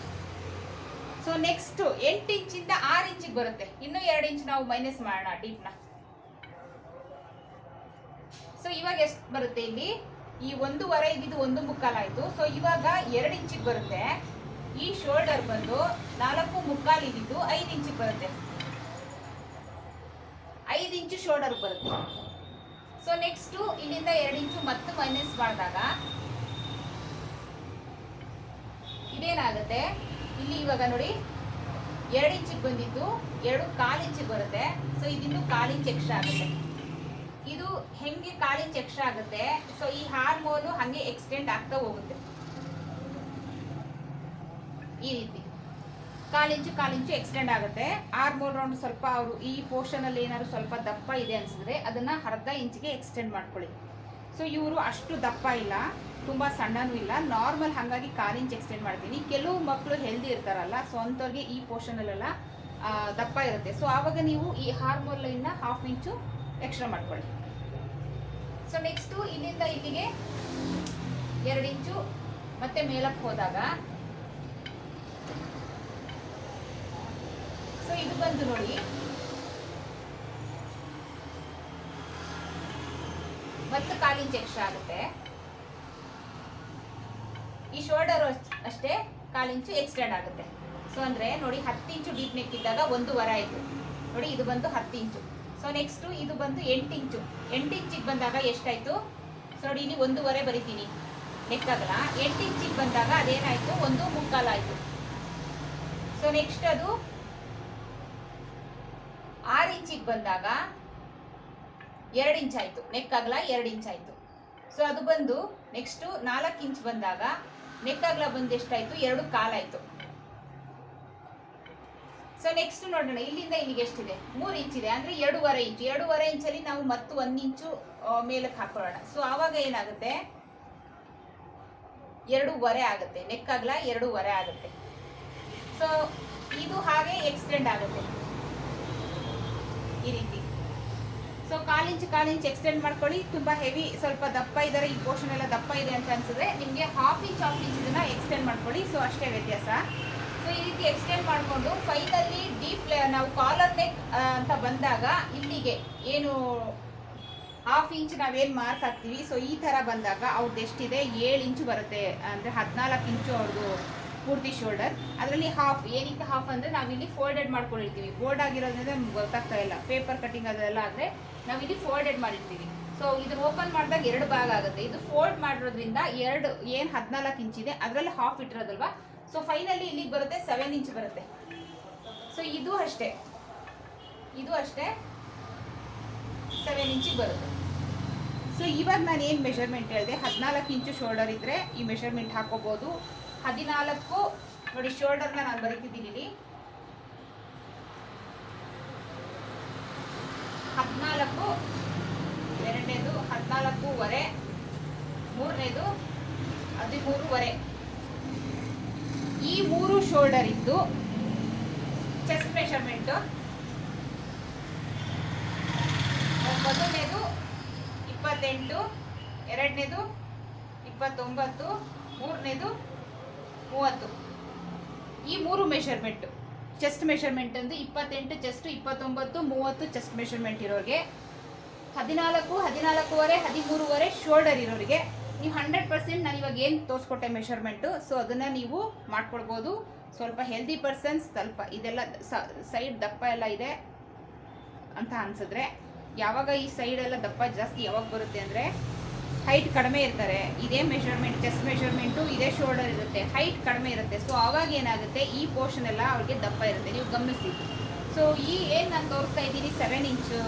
ಸೊ ನೆಕ್ಸ್ಟ್ ಎಂಟು ಇಂಚಿಂದ ಆರು ಇಂಚಿಗೆ ಬರುತ್ತೆ. ಇನ್ನೂ ಎರಡು ಇಂಚ್ ನಾವು ಮೈನಸ್ ಮಾಡೋಣ ಡೀಪ್ನ ಸೊ ಇವಾಗ ಎಷ್ಟು ಬರುತ್ತೆ ಇಲ್ಲಿ? ಈ ಒಂದೂವರೆ ಇದ್ದಿದ್ದು ಒಂದು ಮುಕ್ಕಾಲಾಯಿತು ಸೊ ಇವಾಗ ಎರಡು ಇಂಚಿಗೆ ಬರುತ್ತೆ. ಈ ಶೋಲ್ಡರ್ ಬಂದು ನಾಲ್ಕು ಮುಕ್ಕಾಲು ಇದ್ದಿದ್ದು ಐದು ಇಂಚಿಗೆ ಬರುತ್ತೆ. ಐದು ಇಂಚು ಶೋಲ್ಡರ್ ಬರುತ್ತೆ. ಸೊ ನೆಕ್ಸ್ಟು ಇಲ್ಲಿಂದ ಎರಡು ಇಂಚು ಮತ್ತೆ ಮೈನಸ್ ಮಾಡಿದಾಗ ಇದೇನಾಗುತ್ತೆ ಇಲ್ಲಿ ಇವಾಗ ನೋಡಿ, ಎರಡು ಇಂಚಿಗೆ ಬಂದಿದ್ದು, ಎರಡು ಕಾಲು ಇಂಚಿಗೆ ಬರುತ್ತೆ. ಸೊ ಇದಿನ್ನು ಕಾಲು ಇಂಚ್ ಎಕ್ಸ್ಟ್ರಾ ಆಗುತ್ತೆ. ಇದು ಹೆಂಗೆ ಕಾಲು ಇಂಚ್ ಎಕ್ಸ್ಟ್ರಾ ಆಗುತ್ತೆ? ಸೊ ಈ ಹಾರ್ಮೋನು ಹಂಗೆ ಎಕ್ಸ್ಟೆಂಡ್ ಆಗ್ತಾ ಹೋಗುತ್ತೆ. ಈ ರೀತಿ. ಕಾಲಿಂಚು ಕಾಲಿಂಚು ಎಕ್ಸ್ಟೆಂಡ್ ಆಗುತ್ತೆ. ಆರ್ಮೋಲ್ ರೌಂಡ್ ಸ್ವಲ್ಪ ಅವರು ಈ ಪೋರ್ಷನಲ್ಲಿ ಏನಾದ್ರು ಸ್ವಲ್ಪ ದಪ್ಪ ಇದೆ ಅನ್ಸಿದ್ರೆ ಅದನ್ನ ಅರ್ಧ ಇಂಚಿಗೆ ಎಕ್ಸ್ಟೆಂಡ್ ಮಾಡ್ಕೊಳ್ಳಿ. ಸೊ ಇವರು ಅಷ್ಟು ದಪ್ಪ ಇಲ್ಲ, ತುಂಬ ಸಣ್ಣನೂ ಇಲ್ಲ. ನಾರ್ಮಲ್ ಹಾಗಾಗಿ ಕಾಲು ಇಂಚ್ ಎಕ್ಸ್ಟೆಂಡ್ ಮಾಡ್ತೀನಿ, ಕೆಲವು ಮಕ್ಕಳು ಹೆಲ್ದಿ ಇರ್ತಾರಲ್ಲ ಸೊ ಅಂಥವ್ರಿಗೆ ಈ ಪೋರ್ಷನಲ್ಲೆಲ್ಲ ದಪ್ಪ ಇರುತ್ತೆ. ಸೊ ಆವಾಗ ನೀವು ಈ ಹಾರ್ಮೋನ್ ಹಾಫ್ ಇಂಚು ಎಕ್ಸ್ಟ್ರಾ ಮಾಡ್ಕೊಳ್ಳಿ. ಸೊ ನೆಕ್ಸ್ಟು ಇಲ್ಲಿಂದ ಇಲ್ಲಿಗೆ ಎರಡು ಇಂಚು, ಮತ್ತೆ ಮೇಲಕ್ಕೆ ಹೋದಾಗ. ಸೊ ಇದು ಬಂದು ನೋಡಿ. ಮತ್ತು ಕಾಲು ಇಂಚ್ ಎಕ್ಸ್ಟ್ರಾ ಆಗುತ್ತೆ. ಈ ಶೋಲ್ಡರ್ ಅಷ್ಟೇ ಕಾಲಿಂಚು ಎಕ್ಸ್ಟೆಂಡ್ ಆಗುತ್ತೆ. ಸೊ ಅಂದರೆ ನೋಡಿ ಹತ್ತು ಇಂಚು ಡೀಪ್ ನೆಕ್ ಇದ್ದಾಗ ಒಂದೂವರೆ ಆಯಿತು ನೋಡಿ, ಇದು ಬಂದು ಹತ್ತು ಇಂಚು. ಸೊ ನೆಕ್ಸ್ಟು ಇದು ಬಂದು ಎಂಟು ಇಂಚು. ಎಂಟು ಇಂಚಿಗೆ ಬಂದಾಗ ಎಷ್ಟಾಯಿತು? ಸೊ ನೋಡಿ, ಇಲ್ಲಿ ಒಂದೂವರೆ ಬರಿತೀನಿ. ನೆಕ್ ಆಗಲ್ಲ. ಎಂಟು ಇಂಚಿಗೆ ಬಂದಾಗ ಅದೇನಾಯಿತು? ಒಂದು ಮುಕ್ಕಾಲು ಆಯಿತು. ಸೊ ನೆಕ್ಸ್ಟ್ ಅದು ಆರು ಇಂಚಿಗೆ ಬಂದಾಗ ಎರಡು ಇಂಚ್ ಆಯಿತು. ನೆಕ್ ಅಗಲ ಎರಡು ಇಂಚ್ ಆಯಿತು. ಸೊ ಅದು ಬಂದು ನೆಕ್ಸ್ಟು ನಾಲ್ಕು ಇಂಚ್ ಬಂದಾಗ ನೆಕ್ ಅಗಲ ಬಂದು ಎಷ್ಟಾಯಿತು? ಎರಡು ಕಾಲಾಯಿತು ಸೊ ನೆಕ್ಸ್ಟ್ ನೋಡೋಣ. ಇಲ್ಲಿಂದ ಇಲ್ಲಿಗೆ ಎಷ್ಟಿದೆ? ಮೂರು ಇಂಚ್ ಇದೆ. ಅಂದರೆ ಎರಡೂವರೆ ಇಂಚು. ಎರಡೂವರೆ ಇಂಚಲ್ಲಿ ನಾವು ಮತ್ತು ಒಂದು ಇಂಚು ಮೇಲಕ್ಕೆ ಹಾಕೊಳ್ಳೋಣ. ಸೊ ಆವಾಗ ಏನಾಗುತ್ತೆ? ಎರಡೂವರೆ ಆಗುತ್ತೆ. ನೆಕ್ ಅಗಲ ಎರಡೂವರೆ ಆಗುತ್ತೆ. ಸೊ ಇದು ಹಾಗೆ ಎಕ್ಸ್ಟೆಂಡ್ ಆಗುತ್ತೆ. ಈ ರೀತಿ. ಸೊ ಕಾಲು ಇಂಚ್ ಕಾಲು ಇಂಚ್ ಎಕ್ಸ್ಟೆಂಡ್ ಮಾಡ್ಕೊಳ್ಳಿ. ತುಂಬ ಹೆವಿ ಸ್ವಲ್ಪ ದಪ್ಪ ಇದ್ದಾರೆ. ಈ ಪೋರ್ಷನ್ ಎಲ್ಲ ದಪ್ಪ ಇದೆ ಅಂತ ಅನ್ಸಿದ್ರೆ ನಿಮಗೆ ಹಾಫ್ ಇಂಚ್ ಹಾಫ್ ಇಂಚ್ ಇದನ್ನ ಎಕ್ಸ್ಟೆಂಡ್ ಮಾಡ್ಕೊಳ್ಳಿ. ಸೊ ಅಷ್ಟೇ ವ್ಯತ್ಯಾಸ. ಸೊ ಈ ರೀತಿ ಎಕ್ಸ್ಟೆಂಡ್ ಮಾಡಿಕೊಂಡು ಫೈನಲ್ಲಿ ಡೀಪ್ ನಾವು ಕಾಲರ್ ನೆಕ್ ಅಂತ ಬಂದಾಗ ಇಲ್ಲಿಗೆ ಏನು ಹಾಫ್ ಇಂಚ್ ನಾವೇನು ಮಾರ್ಕ್ ಹಾಕ್ತೀವಿ. ಸೊ ಈ ಥರ ಬಂದಾಗ ಅವ್ರದ್ದು ಎಷ್ಟಿದೆ? ಏಳು ಇಂಚು ಬರುತ್ತೆ. ಅಂದರೆ ಹದಿನಾಲ್ಕು ಇಂಚು ಅವ್ರದ್ದು ಪೂರ್ತಿ ಶೋಲ್ಡರ್ ಅದರಲ್ಲಿ ಹಾಫ್ ಏನಕ್ಕೆ ಹಾಫ್ ಅಂದರೆ ನಾವಿಲ್ಲಿ ಫೋಲ್ಡೆಡ್ ಮಾಡ್ಕೊಂಡಿರ್ತೀವಿ. ಬೋರ್ಡ್ ಆಗಿರೋದ್ರಿಂದ ಗೊತ್ತಾಗ್ತಾ ಇಲ್ಲ. ಪೇಪರ್ ಕಟಿಂಗ್ ಅದೆಲ್ಲ ಆದರೆ ನಾವಿಲ್ಲಿ ಫೋಲ್ಡೆಡ್ ಮಾಡಿರ್ತೀವಿ. ಸೊ ಇದನ್ನ ಓಪನ್ ಮಾಡಿದಾಗ ಎರಡು ಭಾಗ ಆಗುತ್ತೆ. ಇದು ಫೋಲ್ಡ್ ಮಾಡಿರೋದ್ರಿಂದ ಎರಡು, ಏನು ಹದಿನಾಲ್ಕು ಇಂಚ್ ಇದೆ, ಅದರಲ್ಲಿ ಹಾಫ್ ಇಟ್ಟಿರೋದಲ್ವಾ? ಸೊ ಫೈನಲಿ ಇಲ್ಲಿಗೆ ಬರುತ್ತೆ ಸೆವೆನ್ ಇಂಚ್ ಬರುತ್ತೆ. ಸೊ ಇದು ಅಷ್ಟೇ. ಇದು ಅಷ್ಟೇ ಸೆವೆನ್ ಇಂಚಿಗೆ ಬರುತ್ತೆ. ಸೊ ಇವಾಗ ನಾನು ಏನು ಮೆಷರ್ಮೆಂಟ್ ಹೇಳಿದೆ? ಹದಿನಾಲ್ಕು ಇಂಚು ಶೋಲ್ಡರ್ ಇದ್ದರೆ ಈ ಮೆಷರ್ಮೆಂಟ್ ಹಾಕೋಬೋದು. ಹದಿನಾಲ್ಕು ನೋಡಿ ಶೋಲ್ಡರ್ನ ನಾನು ಬರೀತಿದ್ದೀನಿ ಹದಿನಾಲ್ಕು, ಎರಡನೇದು ಹದಿನಾಲ್ಕೂವರೆ, ಮೂರನೇದು ಹದಿಮೂರುವರೆ. ಈ ಮೂರು ಶೋಲ್ಡರ್ ಇದ್ದು ಚೆಸ್ಟ್ ಮೆಷರ್ಮೆಂಟು. ಮೊದಲನೇದು ಇಪ್ಪತ್ತೆಂಟು, ಎರಡನೇದು ಇಪ್ಪತ್ತೊಂಬತ್ತು, ಮೂರನೇದು ಮೂವತ್ತು. ಈ ಮೂರು ಮೆಷರ್ಮೆಂಟು ಚೆಸ್ಟ್ ಮೆಷರ್ಮೆಂಟ್ ಅಂದ್ರೆ ಇಪ್ಪತ್ತೆಂಟು ಚೆಸ್ಟ್ ಇಪ್ಪತ್ತೊಂಬತ್ತು, ಮೂವತ್ತು ಚೆಸ್ಟ್ ಮೆಷರ್ಮೆಂಟ್ ಇರೋರಿಗೆ, ಹದಿನಾಲ್ಕು, ಹದಿನಾಲ್ಕೂವರೆ, ಹದಿಮೂರುವರೆ ಶೋಲ್ಡರ್ ಇರೋರಿಗೆ, ನೀವು ಹಂಡ್ರೆಡ್ ಪರ್ಸೆಂಟ್ ನಾನು ಇವಾಗ ಏನು ತೋರಿಸ್ಕೊಟ್ಟೆ ಮೆಷರ್ಮೆಂಟು ಸೊ ಅದನ್ನು ನೀವು ಮಾಡ್ಕೊಳ್ಬೋದು. ಸ್ವಲ್ಪ ಹೆಲ್ದಿ ಪರ್ಸನ್ಸ್ ಸ್ವಲ್ಪ ಇದೆಲ್ಲ ಸೈಡ್ ದಪ್ಪ ಎಲ್ಲ ಇದೆ ಅಂತ ಅನ್ಸಿದ್ರೆ, ಯಾವಾಗ ಈ ಸೈಡ್ ಎಲ್ಲ ದಪ್ಪ ಜಾಸ್ತಿ ಯಾವಾಗ ಬರುತ್ತೆ ಅಂದರೆ ಹೈಟ್ ಕಡಿಮೆ ಇರ್ತಾರೆ, ಇದೇ ಮೆಷರ್ಮೆಂಟ್ ಚೆಸ್ಟ್ ಮೆಷರ್ಮೆಂಟು ಇದೇ ಶೋಲ್ಡರ್ ಇರುತ್ತೆ ಹೈಟ್ ಕಡಿಮೆ ಇರುತ್ತೆ. ಸೊ ಆವಾಗ ಏನಾಗುತ್ತೆ? ಈ ಪೋರ್ಷನ್ ಎಲ್ಲ ಅವ್ರಿಗೆ ದಪ್ಪ ಇರುತ್ತೆ. ನೀವು ಗಮನಿಸಿ. ಸೊ ಈ ಏನು ನಾನು ತೋರಿಸ್ತಾ ಇದ್ದೀನಿ? ಸೆವೆನ್ ಇಂಚು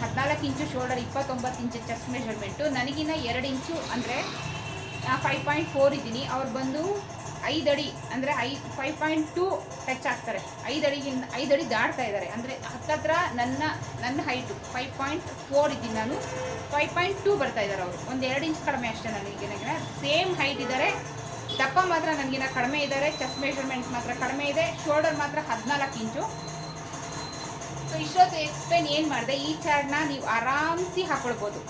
ಹದಿನಾಲ್ಕು ಇಂಚು ಶೋಲ್ಡರ್ ಇಪ್ಪತ್ತೊಂಬತ್ತು ಇಂಚು ಚೆಸ್ಟ್ ಮೆಷರ್ಮೆಂಟು ನನಗಿನ್ನ ಎರಡು ಇಂಚು ಅಂದರೆ ಫೈವ್ ಪಾಯಿಂಟ್ ಫೋರ್ ಇದ್ದೀನಿ. ಅವ್ರು ಬಂದು ಐದು ಅಡಿ, ಅಂದರೆ ಐ ಫೈವ್ ಪಾಯಿಂಟ್ ಟು ಟಚ್ ಆಗ್ತಾರೆ ಐದು ಅಡಿಗಿಂತ, ಐದು ಅಡಿ ದಾಟ್ತಾ ಇದ್ದಾರೆ. ಅಂದರೆ ಹತ್ತತ್ರ ನನ್ನ ನನ್ನ ಹೈಟು ಫೈವ್ ಪಾಯಿಂಟ್ ಫೋರ್ ಇದ್ದೀನಿ ನಾನು. ಫೈವ್ ಪಾಯಿಂಟ್ ಟೂ ಬರ್ತಾ ಇದ್ದಾರೆ ಅವರು. ಒಂದು ಎರಡು ಇಂಚ್ ಕಡಿಮೆ ಅಷ್ಟೇ ನನಗೆ ಸೇಮ್ ಹೈಟ್ ಇದ್ದಾರೆ. ದಪ್ಪ ಮಾತ್ರ ನನಗಿನ ಕಡಿಮೆ ಇದ್ದಾರೆ. ಚೆಸ್ಟ್ ಮೆಷರ್ಮೆಂಟ್ ಮಾತ್ರ ಕಡಿಮೆ ಇದೆ. ಶೋಲ್ಡರ್ ಮಾತ್ರ ಹದಿನಾಲ್ಕು ಇಂಚು. ಸೊ ಇಷ್ಟೊತ್ತು ಎಕ್ಸ್ಪ್ಲೇನ್ ಏನು ಮಾಡಿದೆ? ಈ ಚಾರ್ಟ್ನ ನೀವು ಆರಾಮ್ಸಿ ಹಾಕೊಳ್ಬೋದು.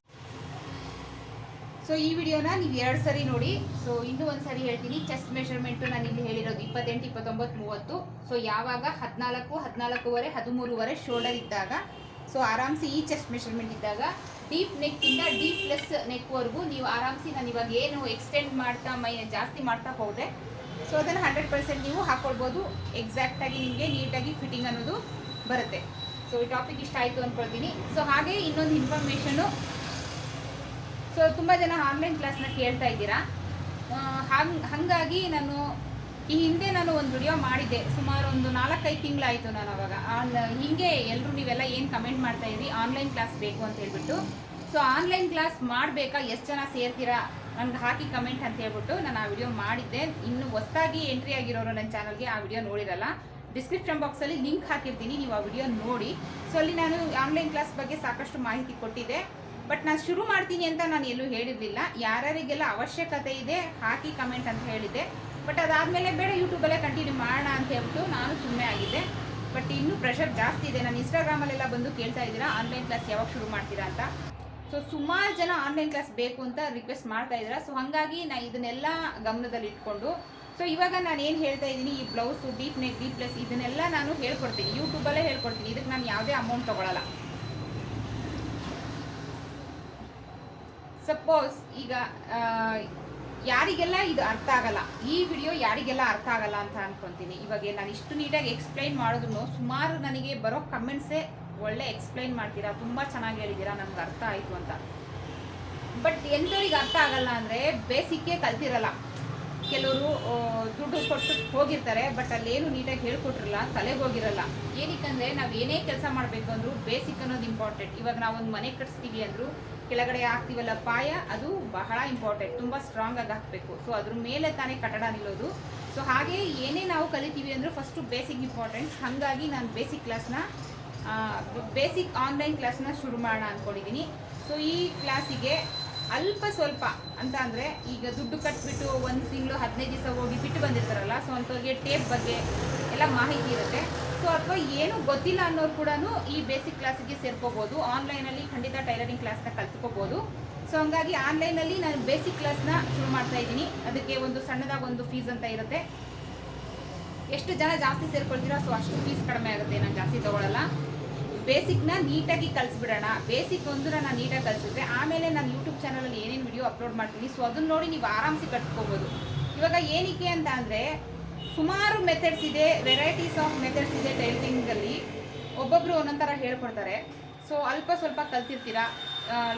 ಸೊ ಈ ವಿಡಿಯೋನ ನೀವು ಎರಡು ಸರಿ ನೋಡಿ. ಸೊ ಇನ್ನೂ ಒಂದು ಸರಿ ಹೇಳ್ತೀನಿ. ಚೆಸ್ಟ್ ಮೆಷರ್ಮೆಂಟು ನಾನು ಇಲ್ಲಿ ಹೇಳಿರೋದು ಇಪ್ಪತ್ತೆಂಟು, ಇಪ್ಪತ್ತೊಂಬತ್ತು, ಮೂವತ್ತು. ಸೊ ಯಾವಾಗ? ಹದಿನಾಲ್ಕು, ಹದಿನಾಲ್ಕೂವರೆ, ಹದಿಮೂರುವರೆ ಶೋಲ್ಡರ್ ಇದ್ದಾಗ. ಸೊ ಆರಾಮ್ಸಿ ಈ ಚೆಸ್ಟ್ ಮೆಷರ್ಮೆಂಟ್ ಇದ್ದಾಗ. ಡೀಪ್ ನೆಕ್ಕಿಂದ ಡೀಪ್ ಪ್ಲಸ್ ನೆಕ್ವರೆಗೂ ನೀವು ಆರಾಮ್ಸಿ ನಾನು ಇವಾಗ ಏನು ಎಕ್ಸ್ಟೆಂಡ್ ಮಾಡ್ತಾ, ಮೈ ಜಾಸ್ತಿ ಮಾಡ್ತಾ ಹೋದೆ. ಸೊ ಅದನ್ನು ಹಂಡ್ರೆಡ್ ಪರ್ಸೆಂಟ್ ನೀವು ಹಾಕ್ಕೊಳ್ಬೋದು ಎಕ್ಸಾಕ್ಟಾಗಿ ನಿಮಗೆ ನೀಟಾಗಿ ಫಿಟ್ಟಿಂಗ್ ಅನ್ನೋದು ಬರುತ್ತೆ. ಸೊ ಈ ಟಾಪಿಕ್ ಇಷ್ಟ ಆಯಿತು ಅಂದ್ಕೊಳ್ತೀನಿ ಸೊ ಹಾಗೆ ಇನ್ನೊಂದು ಇನ್ಫಾರ್ಮೇಷನು ಸೊ ತುಂಬ ಜನ ಆನ್ಲೈನ್ ಕ್ಲಾಸ್ನ ಕೇಳ್ತಾ ಇದ್ದೀರಾ. ಹಾಗಾಗಿ ನಾನು ಈ ಹಿಂದೆ ನಾನು ಒಂದು ವಿಡಿಯೋ ಮಾಡಿದ್ದೆ. ಸುಮಾರು ಒಂದು ನಾಲ್ಕೈದು ತಿಂಗಳಾಯಿತು ನಾನು ಅವಾಗ. ಆನ್, ಹಿಂಗೆ ಎಲ್ಲರೂ ನೀವೆಲ್ಲ ಏನು ಕಮೆಂಟ್ ಮಾಡ್ತಾ ಇದ್ರಿ? ಆನ್ಲೈನ್ ಕ್ಲಾಸ್ ಬೇಕು ಅಂತ ಹೇಳ್ಬಿಟ್ಟು. ಸೊ ಆನ್ಲೈನ್ ಕ್ಲಾಸ್ ಮಾಡಬೇಕಾ? ಎಷ್ಟು ಜನ ಸೇರ್ತೀರಾ? ನನಗೆ ಹಾಕಿ ಕಮೆಂಟ್ ಅಂತ ಹೇಳ್ಬಿಟ್ಟು ನಾನು ಆ ವಿಡಿಯೋ ಮಾಡಿದ್ದೆ. ಇನ್ನು ಹೊಸ್ದಾಗಿ ಎಂಟ್ರಿ ಆಗಿರೋರು ನನ್ನ ಚಾನಲ್ಗೆ ಆ ವಿಡಿಯೋ ನೋಡಿರಲ್ಲ. ಡಿಸ್ಕ್ರಿಪ್ಷನ್ ಬಾಕ್ಸಲ್ಲಿ ಲಿಂಕ್ ಹಾಕಿರ್ತೀನಿ. ನೀವು ಆ ವಿಡಿಯೋ ನೋಡಿ. ಸೊ ಅಲ್ಲಿ ನಾನು ಆನ್ಲೈನ್ ಕ್ಲಾಸ್ ಬಗ್ಗೆ ಸಾಕಷ್ಟು ಮಾಹಿತಿ ಕೊಟ್ಟಿದ್ದೆ. ಬಟ್ ನಾನು ಶುರು ಮಾಡ್ತೀನಿ ಅಂತ ನಾನು ಎಲ್ಲೂ ಹೇಳಿರಲಿಲ್ಲ. ಯಾರ್ಯಾರಿಗೆಲ್ಲ ಅವಶ್ಯಕತೆ ಇದೆ, ಹಾಕಿ ಕಮೆಂಟ್ ಅಂತ ಹೇಳಿದ್ದೆ. ಬಟ್ ಅದಾದಮೇಲೆ ಬೇಡ ಯೂಟ್ಯೂಬಲ್ಲೇ ಕಂಟಿನ್ಯೂ ಮಾಡೋಣ ಅಂತ ಹೇಳ್ಬಿಟ್ಟು ನಾನು ಸುಮ್ಮನೆ ಆಗಿದ್ದೆ. ಬಟ್ ಇನ್ನೂ ಪ್ರೆಷರ್ ಜಾಸ್ತಿ ಇದೆ. ನಾನು ಇನ್ಸ್ಟಾಗ್ರಾಮಲ್ಲೆಲ್ಲ ಬಂದು ಕೇಳ್ತಾ ಇದ್ದೀರಾ? ಆನ್ಲೈನ್ ಕ್ಲಾಸ್ ಯಾವಾಗ ಶುರು ಮಾಡ್ತೀರಾ ಅಂತ? ಸೊ ಸುಮಾರು ಜನ ಆನ್ಲೈನ್ ಕ್ಲಾಸ್ ಬೇಕು ಅಂತ ರಿಕ್ವೆಸ್ಟ್ ಮಾಡ್ತಾ ಇದ್ದೀರಾ? ಸೊ ಹಾಗಾಗಿ ನಾನು ಇದನ್ನೆಲ್ಲ ಗಮನದಲ್ಲಿ ಇಟ್ಕೊಂಡು ಸೊ ಇವಾಗ ನಾನು ಏನು ಹೇಳ್ತಾ ಇದ್ದೀನಿ? ಈ blouse deep neck deep plus ಇದನ್ನೆಲ್ಲ ನಾನು ಹೇಳ್ಕೊಡ್ತೀನಿ. ಯೂಟ್ಯೂಬಲ್ಲೇ ಹೇಳ್ಕೊಡ್ತೀನಿ. ಇದಕ್ಕೆ ನಾನು ಯಾವುದೇ ಅಮೌಂಟ್ ತೊಗೊಳಲ್ಲ. ಸಪೋಸ್ ಈಗ ಯಾರಿಗೆಲ್ಲ ಇದು ಅರ್ಥ ಆಗಲ್ಲ, ಈ ವಿಡಿಯೋ ಯಾರಿಗೆಲ್ಲ ಅರ್ಥ ಆಗಲ್ಲ ಅಂತ ಅನ್ಕೊಂತೀನಿ. ಇವಾಗ ನಾನು ಇಷ್ಟು ನೀಟಾಗಿ ಎಕ್ಸ್ಪ್ಲೈನ್ ಮಾಡಿದ್ರು ಸುಮಾರು ನನಗೆ ಬರೋ ಕಮೆಂಟ್ಸೇ ಒಳ್ಳೆ ಎಕ್ಸ್ಪ್ಲೈನ್ ಮಾಡ್ತೀರಾ, ತುಂಬ ಚೆನ್ನಾಗಿ ಹೇಳಿದ್ದೀರಾ ನಮ್ಗೆ ಅರ್ಥ ಆಯಿತು ಅಂತ. ಬಟ್ ಎಂಥವ್ರಿಗೆ ಅರ್ಥ ಆಗಲ್ಲ ಅಂದರೆ ಬೇಸಿಕ್ಕೇ ಕಲ್ತಿರಲ್ಲ. ಕೆಲವರು ದುಡ್ಡು ಕೊಟ್ಟು ಹೋಗಿರ್ತಾರೆ ಬಟ್ ಅಲ್ಲೇನು ನೀಟಾಗಿ ಹೇಳ್ಕೊಟ್ರಲ್ಲ ತಲೆಗೆ ಹೋಗಿರಲ್ಲ. ಏನಕ್ಕಂದ್ರೆ ನಾವು ಏನೇ ಕೆಲಸ ಮಾಡಬೇಕು ಅಂದರೂ ಬೇಸಿಕ್ ಅನ್ನೋದು ಇಂಪಾರ್ಟೆಂಟ್ ಇವಾಗ ನಾವೊಂದು ಮನೆ ಕಟ್ಸ್ತೀವಿ ಅಂದ್ರು ಕೆಳಗಡೆ ಹಾಕ್ತೀವಲ್ಲ ಪಾಯ, ಅದು ಬಹಳ ಇಂಪಾರ್ಟೆಂಟ್ ತುಂಬ ಸ್ಟ್ರಾಂಗ್ ಆಗಿ ಹಾಕಬೇಕು. ಸೊ ಅದ್ರ ಮೇಲೆ ತಾನೇ ಕಟ್ಟಡ ನಿಲ್ಲೋದು. ಸೊ ಹಾಗೆ ಏನೇ ನಾವು ಕಲಿತೀವಿ ಅಂದರೂ ಫಸ್ಟು ಬೇಸಿಕ್ ಇಂಪಾರ್ಟೆಂಟ್ ಹಾಗಾಗಿ ನಾನು ಬೇಸಿಕ್ ಕ್ಲಾಸ್ನ ಬೇಸಿಕ್ ಆನ್ಲೈನ್ ಕ್ಲಾಸ್ನ ಶುರು ಮಾಡೋಣ ಅಂದ್ಕೊಂಡಿದ್ದೀನಿ ಸೊ ಈ ಕ್ಲಾಸಿಗೆ ಅಲ್ಪ ಸ್ವಲ್ಪ ಅಂತ ಅಂದರೆ ಈಗ ದುಡ್ಡು ಕಟ್ಬಿಟ್ಟು ಒಂದು ತಿಂಗಳು ಹದಿನೈದು ದಿವಸ ಹೋಗಿ ಬಿಟ್ಟು ಬಂದಿರ್ತಾರಲ್ಲ ಸೊ ಅಂಥವ್ರಿಗೆ ಟೇಪ್ ಬಗ್ಗೆ ಎಲ್ಲ ಮಾಹಿತಿ ಇರುತ್ತೆ. ಸೊ ಅಥವಾ ಏನು ಗೊತ್ತಿಲ್ಲ ಅನ್ನೋರು ಕೂಡ ಈ ಬೇಸಿಕ್ ಕ್ಲಾಸಿಗೆ ಸೇರ್ಕೋಬೋದು. ಆನ್ಲೈನಲ್ಲಿ ಖಂಡಿತ ಟೈಲರಿಂಗ್ ಕ್ಲಾಸ್ನ ಕಲ್ತ್ಕೋಬೋದು. ಸೊ ಹಂಗಾಗಿ ಆನ್ಲೈನಲ್ಲಿ ನಾನು ಬೇಸಿಕ್ ಕ್ಲಾಸ್ನ ಶುರು ಮಾಡ್ತಾ ಇದ್ದೀನಿ. ಅದಕ್ಕೆ ಒಂದು ಸಣ್ಣದಾಗಿ ಒಂದು ಫೀಸ್ ಅಂತ ಇರುತ್ತೆ. ಎಷ್ಟು ಜನ ಜಾಸ್ತಿ ಸೇರ್ಕೊಳ್ತೀರಾ ಸೊ ಅಷ್ಟು ಫೀಸ್ ಕಡಿಮೆ ಆಗುತ್ತೆ, ನಾನು ಜಾಸ್ತಿ ತಗೊಳ್ಳಲ್ಲ ಬೇಸಿಕ್ನ ನೀಟಾಗಿ ಕಲಿಸ್ಬಿಡೋಣ ಬೇಸಿಕ್ ಒಂದು ನಾನು ನೀಟಾಗಿ ಕಲಿಸಿದ್ರೆ ಆಮೇಲೆ ನಾನು ಯೂಟ್ಯೂಬ್ ಚಾನಲಲ್ಲಿ ಏನೇನು ವಿಡಿಯೋ ಅಪ್ಲೋಡ್ ಮಾಡ್ತೀನಿ ಸೊ ಅದನ್ನ ನೋಡಿ ನೀವು ಆರಾಮ್ಸಿ ಕಟ್ಕೋಬೋದು. ಇವಾಗ ಏನಕ್ಕೆ ಅಂತ ಅಂದರೆ, ಸುಮಾರು ಮೆಥಡ್ಸ್ ಇದೆ ವೆರೈಟೀಸ್ ಆಫ್ ಮೆಥಡ್ಸ್ ಇದೆ ಟೈಲರಿಂಗಲ್ಲಿ ಒಬ್ಬೊಬ್ಬರು ಒಂದೊಂದು ಥರ ಹೇಳ್ಕೊಡ್ತಾರೆ. ಸೊ ಅಲ್ಪ ಸ್ವಲ್ಪ ಕಲ್ತಿರ್ತೀರಾ?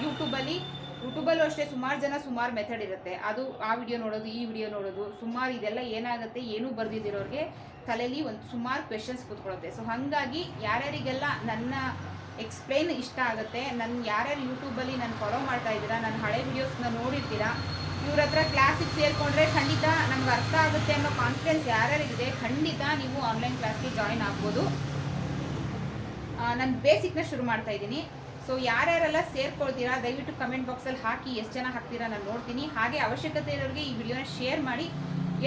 ಯೂಟ್ಯೂಬಲ್ಲಿ ಯೂಟ್ಯೂಬಲ್ಲೂ ಅಷ್ಟೇ ಸುಮಾರು ಜನ ಸುಮಾರು ಮೆಥಡ್ ಇರುತ್ತೆ. ಅದು ಆ ವಿಡಿಯೋ ನೋಡೋದು, ಈ ವಿಡಿಯೋ ನೋಡೋದು, ಸುಮಾರು ಇದೆಲ್ಲ ಏನಾಗುತ್ತೆ, ಏನೂ ಬರೆದಿದ್ದಿರೋರಿಗೆ ತಲೆಯಲ್ಲಿ ಒಂದು ಸುಮಾರು ಕ್ವೆಶನ್ಸ್ ಕೂತ್ಕೊಳ್ಳುತ್ತೆ. ಸೊ ಹಾಗಾಗಿ ಯಾರ್ಯಾರಿಗೆಲ್ಲ ನನ್ನ ಎಕ್ಸ್ಪ್ಲೈನ್ ಇಷ್ಟ ಆಗುತ್ತೆ ನನ್ನ ಯಾರ್ಯಾರು ಯೂಟ್ಯೂಬಲ್ಲಿ ನಾನು ಫಾಲೋ ಮಾಡ್ತಾ ಇದ್ದೀರಾ ನನ್ನ ಹಳೆ ವಿಡಿಯೋಸ್ನ ನೋಡಿರ್ತೀರಾ ಇವ್ರ ಹತ್ರ ಕ್ಲಾಸಿಗೆ ಸೇರಿಕೊಂಡ್ರೆ ಖಂಡಿತ ನಮ್ಗೆ ಅರ್ಥ ಆಗುತ್ತೆ ಅನ್ನೋ ಕಾನ್ಫಿಡೆನ್ಸ್ ಯಾರ್ಯಾರಿಗಿದೆ, ಖಂಡಿತ ನೀವು ಆನ್ಲೈನ್ ಕ್ಲಾಸ್ಗೆ ಜಾಯ್ನ್ ಆಗ್ಬೋದು. ನಾನು ಬೇಸಿಕ್ನ ಶುರು ಮಾಡ್ತಾ ಇದ್ದೀನಿ. ಸೊ ಯಾರ್ಯಾರೆಲ್ಲ ಸೇರ್ಕೊಳ್ತೀರಾ, ದಯವಿಟ್ಟು ಕಮೆಂಟ್ ಬಾಕ್ಸಲ್ಲಿ ಹಾಕಿ ಎಷ್ಟು ಜನ ಹಾಕ್ತೀರಾ ನಾನು ನೋಡ್ತೀನಿ. ಹಾಗೆ ಅವಶ್ಯಕತೆ ಇರೋರಿಗೆ ಈ ವಿಡಿಯೋನ ಶೇರ್ ಮಾಡಿ.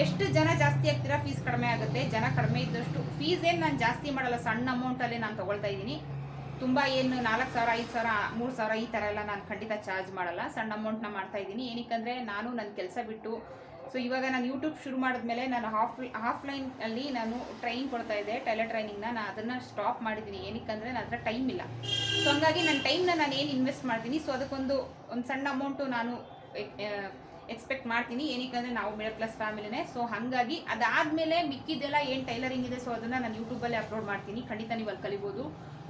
ಎಷ್ಟು ಜನ ಜಾಸ್ತಿ ಆಗ್ತೀರಾ ಫೀಸ್ ಕಡಿಮೆ ಆಗುತ್ತೆ. ಜನ ಕಡಿಮೆ ಇದ್ದಷ್ಟು ಫೀಸ್ ಏನು ನಾನು ಜಾಸ್ತಿ ಮಾಡಲ್ಲ, ಸಣ್ಣ ಅಮೌಂಟಲ್ಲೇ ನಾನು ತೊಗೊಳ್ತಾ ಇದ್ದೀನಿ. ತುಂಬ ಏನು ನಾಲ್ಕು ಸಾವಿರ, ಐದು ಸಾವಿರ, ಮೂರು ಸಾವಿರ ಈ ಥರ ಎಲ್ಲ ನಾನು ಖಂಡಿತ ಚಾರ್ಜ್ ಮಾಡಲ್ಲ. ಸಣ್ಣ ಅಮೌಂಟ್ನ ಮಾಡ್ತಾ ಇದ್ದೀನಿ. ಏನಕ್ಕಂದರೆ, ನಾನು ನನ್ನ ಕೆಲಸ ಬಿಟ್ಟು ಸೊ ಇವಾಗ ನಾನು ಯೂಟ್ಯೂಬ್ ಶುರು ಮಾಡಿದ್ಮೇಲೆ ನಾನು ಆಫ್ಲೈನ್ ಅಲ್ಲಿ ನಾನು ಟ್ರೈನಿಂಗ್ ಕೊಡ್ತಾ ಇದ್ದೆ ಟೈಲರ್ ಟ್ರೈನಿಂಗ್ನ ನಾನು ಅದನ್ನು ಸ್ಟಾಪ್ ಮಾಡಿದ್ದೀನಿ ಏನಕ್ಕಂದರೆ ನನ್ನ ಹತ್ರ ಟೈಮ್ ಇಲ್ಲ. ಸೊ ಹಂಗಾಗಿ ನನ್ನ ಟೈಮ್ನ ನಾನು ಏನು ಇನ್ವೆಸ್ಟ್ ಮಾಡ್ತೀನಿ? ಸೊ ಅದಕ್ಕೊಂದು ಒಂದು ಸಣ್ಣ ಅಮೌಂಟು ನಾನು ಎಕ್ಸ್ಪೆಕ್ಟ್ ಮಾಡ್ತೀನಿ. ಏನಕ್ಕಂದರೆ ನಾವು ಮಿಡಲ್ ಕ್ಲಾಸ್ ಫ್ಯಾಮಿಲಿನೇ ಸೊ ಹಾಗಾಗಿ ಅದಾದಮೇಲೆ ಮಿಕ್ಕಿದೆಲ್ಲ ಏನು ಟೈಲರಿಂಗ್ ಇದೆ? ಸೊ ಅದನ್ನು ನಾನು ಯೂಟ್ಯೂಬಲ್ಲೇ ಅಪ್ಲೋಡ್ ಮಾಡ್ತೀನಿ. ಖಂಡಿತ ನೀವು ಅಲ್ಲಿ ಕಲಿಬೋದು.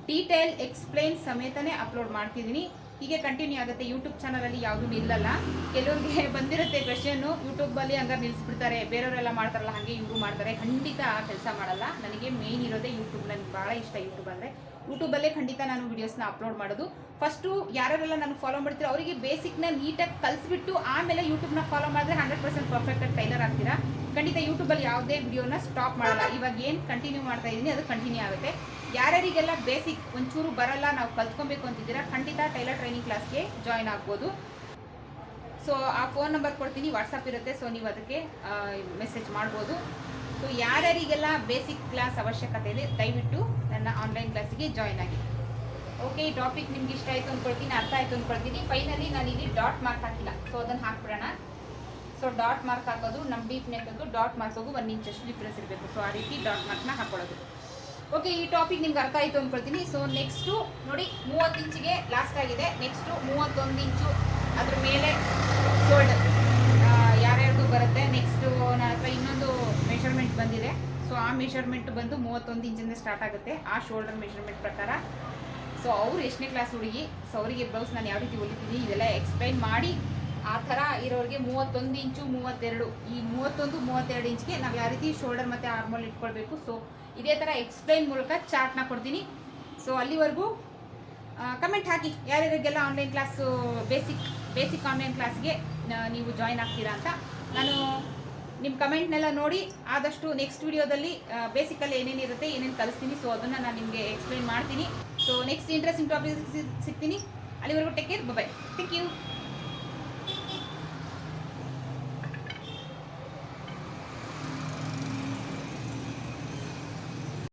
ಡೀಟೇಲ್ ಎಕ್ಸ್ಪ್ಲೇನ್ ಸಮೇತನೇ ಅಪ್ಲೋಡ್ ಮಾಡ್ತಿದ್ದೀನಿ ಹೀಗೆ ಕಂಟಿನ್ಯೂ ಆಗುತ್ತೆ. ಯೂಟ್ಯೂಬ್ ಚಾನಲಲ್ಲಿ ಯಾವುದು ನಿಲ್ಲಲ್ಲ. ಕೆಲವ್ರಿಗೆ ಬಂದಿರುತ್ತೆ ಕ್ವೆಶನ್ನು ಯೂಟ್ಯೂಬಲ್ಲಿ ಹಂಗಾರೆ ನಿಲ್ಲಿಸ್ಬಿಡ್ತಾರೆ ಬೇರೆಯವರೆಲ್ಲ ಮಾಡ್ತಾರಲ್ಲ, ಹಾಗೆ ಇವರು ಮಾಡ್ತಾರೆ. ಖಂಡಿತ ಆ ಕೆಲಸ ಮಾಡಲ್ಲ. ನನಗೆ ಮೇಯ್ನ್ ಇರೋದೇ ಯೂಟ್ಯೂಬ್ ನನಗೆ ಭಾಳ ಇಷ್ಟ ಯೂಟ್ಯೂಬ್ ಅಂದರೆ. ಯೂಟ್ಯೂಬಲ್ಲೇ ಖಂಡಿತ ನಾನು ವೀಡಿಯೋಸ್ನ ಅಪ್ಲೋಡ್ ಮಾಡೋದು. ಫಸ್ಟು ಯಾರ್ಯಾರೆಲ್ಲ ನಾನು ಫಾಲೋ ಮಾಡ್ತೀರೋ ಅವರಿಗೆ ಬೇಸಿಕ್ನ ನೀಟಾಗಿ ಕಲಿಸ್ಬಿಟ್ಟು ಆಮೇಲೆ ಯೂಟ್ಯೂಬ್ನ ಫಾಲೋ ಮಾಡಿದ್ರೆ ಹಂಡ್ರೆಡ್ ಪರ್ಸೆಂಟ್ ಪರ್ಫೆಕ್ಟಾಗಿ ಟೈಲರ್ ಆಗ್ತೀರಾ? ಖಂಡಿತ ಯೂಟ್ಯೂಬಲ್ಲಿ ಯಾವುದೇ ವಿಡಿಯೋನ ಸ್ಟಾಪ್ ಮಾಡಲ್ಲ. ಇವಾಗ ಏನು ಕಂಟಿನ್ಯೂ ಮಾಡ್ತಾ ಇದ್ದೀನಿ ಅದು ಕಂಟಿನ್ಯೂ ಆಗುತ್ತೆ. ಯಾರ್ಯಾರಿಗೆಲ್ಲ ಬೇಸಿಕ್ ಒಂಚೂರು ಬರಲ್ಲ, ನಾವು ಕಲ್ತ್ಕೊಬೇಕು ಅಂತಿದ್ದೀರಾ, ಖಂಡಿತ ಟೈಲರ್ ಟ್ರೈನಿಂಗ್ ಕ್ಲಾಸ್ಗೆ ಜಾಯ್ನ್ ಆಗ್ಬೋದು. ಸೊ ಆ ಫೋನ್ ನಂಬರ್ ಕೊಡ್ತೀನಿ ವಾಟ್ಸಪ್ ಇರುತ್ತೆ ಸೊ ನೀವು ಅದಕ್ಕೆ ಮೆಸೇಜ್ ಮಾಡ್ಬೋದು. ಸೊ ಯಾರ್ಯಾರಿಗೆಲ್ಲ ಬೇಸಿಕ್ ಕ್ಲಾಸ್ ಅವಶ್ಯಕತೆ ಇದೆ ದಯವಿಟ್ಟು ನನ್ನ ಆನ್ಲೈನ್ ಕ್ಲಾಸಿಗೆ ಜಾಯ್ನ್ ಆಗಿ. ಓಕೆ ಈ ಟಾಪಿಕ್ ನಿಮ್ಗೆ ಇಷ್ಟ ಆಯಿತು ಅಂದ್ಕೊಳ್ತೀನಿ ಅರ್ಥ ಆಯಿತು ಅಂದ್ಕೊಳ್ತೀನಿ ಫೈನಲಿ ನಾನು ಇಲ್ಲಿ ಡಾಟ್ ಮಾರ್ಕ್ ಹಾಕಿಲ್ಲ. ಸೊ ಅದನ್ನು ಹಾಕ್ಬಿಡೋಣ. ಸೊ ಡಾಟ್ ಮಾರ್ಕ್ ಹಾಕೋದು ನಮ್ಮ ಡೀಪ್ ನೆಕ್ಗೂ ಡಾಟ್ ಮಾರ್ಕ್ಗೂ ಒನ್ ಇಂಚ್ ಅಷ್ಟು ಡಿಫ್ರೆನ್ಸ್ ಇರಬೇಕು. ಸೊ ಆ ರೀತಿ ಡಾಟ್ ಮಾರ್ಕ್ನ ಹಾಕೊಳ್ಳೋದು. ಓಕೆ ಈ ಟಾಪಿಕ್ ನಿಮ್ಗೆ ಅರ್ಥ ಆಯಿತು ಅಂದ್ಕೊಳ್ತೀನಿ ಸೊ ನೆಕ್ಸ್ಟು ನೋಡಿ, ಮೂವತ್ತು ಇಂಚಿಗೆ ಲಾಸ್ಟ್ ಆಗಿದೆ. ನೆಕ್ಸ್ಟು ಮೂವತ್ತೊಂದು ಇಂಚು ಅದ್ರ ಮೇಲೆ ಶೋಲ್ಡರ್ ಯಾರ್ಯಾರಿಗೂ ಬರುತ್ತೆ ನೆಕ್ಸ್ಟು ನನ್ನ ಇನ್ನೊಂದು ಮೆಷರ್ಮೆಂಟ್ ಬಂದಿದೆ. ಸೊ ಆ ಮೆಷರ್ಮೆಂಟ್ ಬಂದು ಮೂವತ್ತೊಂದು ಇಂಚಿಂದ ಸ್ಟಾರ್ಟ್ ಆಗುತ್ತೆ. ಆ ಶೋಲ್ಡರ್ ಮೆಷರ್ಮೆಂಟ್ ಪ್ರಕಾರ. ಸೊ ಅವರು ಎಷ್ಟನೇ ಕ್ಲಾಸ್ ಹುಡುಗಿ? ಸೊ ಅವರಿಗೆ ಬ್ಲೌಸ್ ನಾನು ಯಾವ ರೀತಿ ಹೊಲಿತೀನಿ? ಇದೆಲ್ಲ ಎಕ್ಸ್ಪ್ಲೈನ್ ಮಾಡಿ. ಆ ಥರ ಇರೋರಿಗೆ ಮೂವತ್ತೊಂದು ಇಂಚು ಮೂವತ್ತೆರಡು. ಈ ಮೂವತ್ತೊಂದು, ಮೂವತ್ತೆರಡು ಇಂಚ್ಗೆ ನಾವು ಯಾವ ರೀತಿ ಶೋಲ್ಡರ್ ಮತ್ತು ಆರ್ಮೋಲ್ ಇಟ್ಕೊಳ್ಬೇಕು. ಸೊ ಇದೇ ಥರ ಎಕ್ಸ್ಪ್ಲೈನ್ ಮೂಲಕ ಚಾರ್ಟ್ನ ಕೊಡ್ತೀನಿ. ಸೊ ಅಲ್ಲಿವರೆಗೂ ಕಮೆಂಟ್ ಹಾಕಿ. ಯಾರ್ಯಾರಿಗೆಲ್ಲ online class basic basic online ಕ್ಲಾಸ್ಗೆ ನೀವು ಜಾಯ್ನ್ ಆಗ್ತೀರಾ ಅಂತ. ನಾನು ನಿಮ್ಮ ಕಮೆಂಟ್ನೆಲ್ಲ ನೋಡಿ, ಆದಷ್ಟು ನೆಕ್ಸ್ಟ್ ವಿಡಿಯೋದಲ್ಲಿ ಬೇಸಿಕಲ್ಲಿ ಏನೇನಿರುತ್ತೆ ಏನೇನು ಕಲಿಸ್ತೀನಿ ಸೊ ಅದನ್ನು ನಾನು ನಿಮಗೆ ಎಕ್ಸ್ಪ್ಲೈನ್ ಮಾಡ್ತೀನಿ. ಸೊ ನೆಕ್ಸ್ಟ್ ಇಂಟ್ರೆಸ್ಟಿಂಗ್ ಟಾಪಿಕ್ ಸಿಗ್ತೀನಿ. ಅಲ್ಲಿವರೆಗೂ take care bye thank you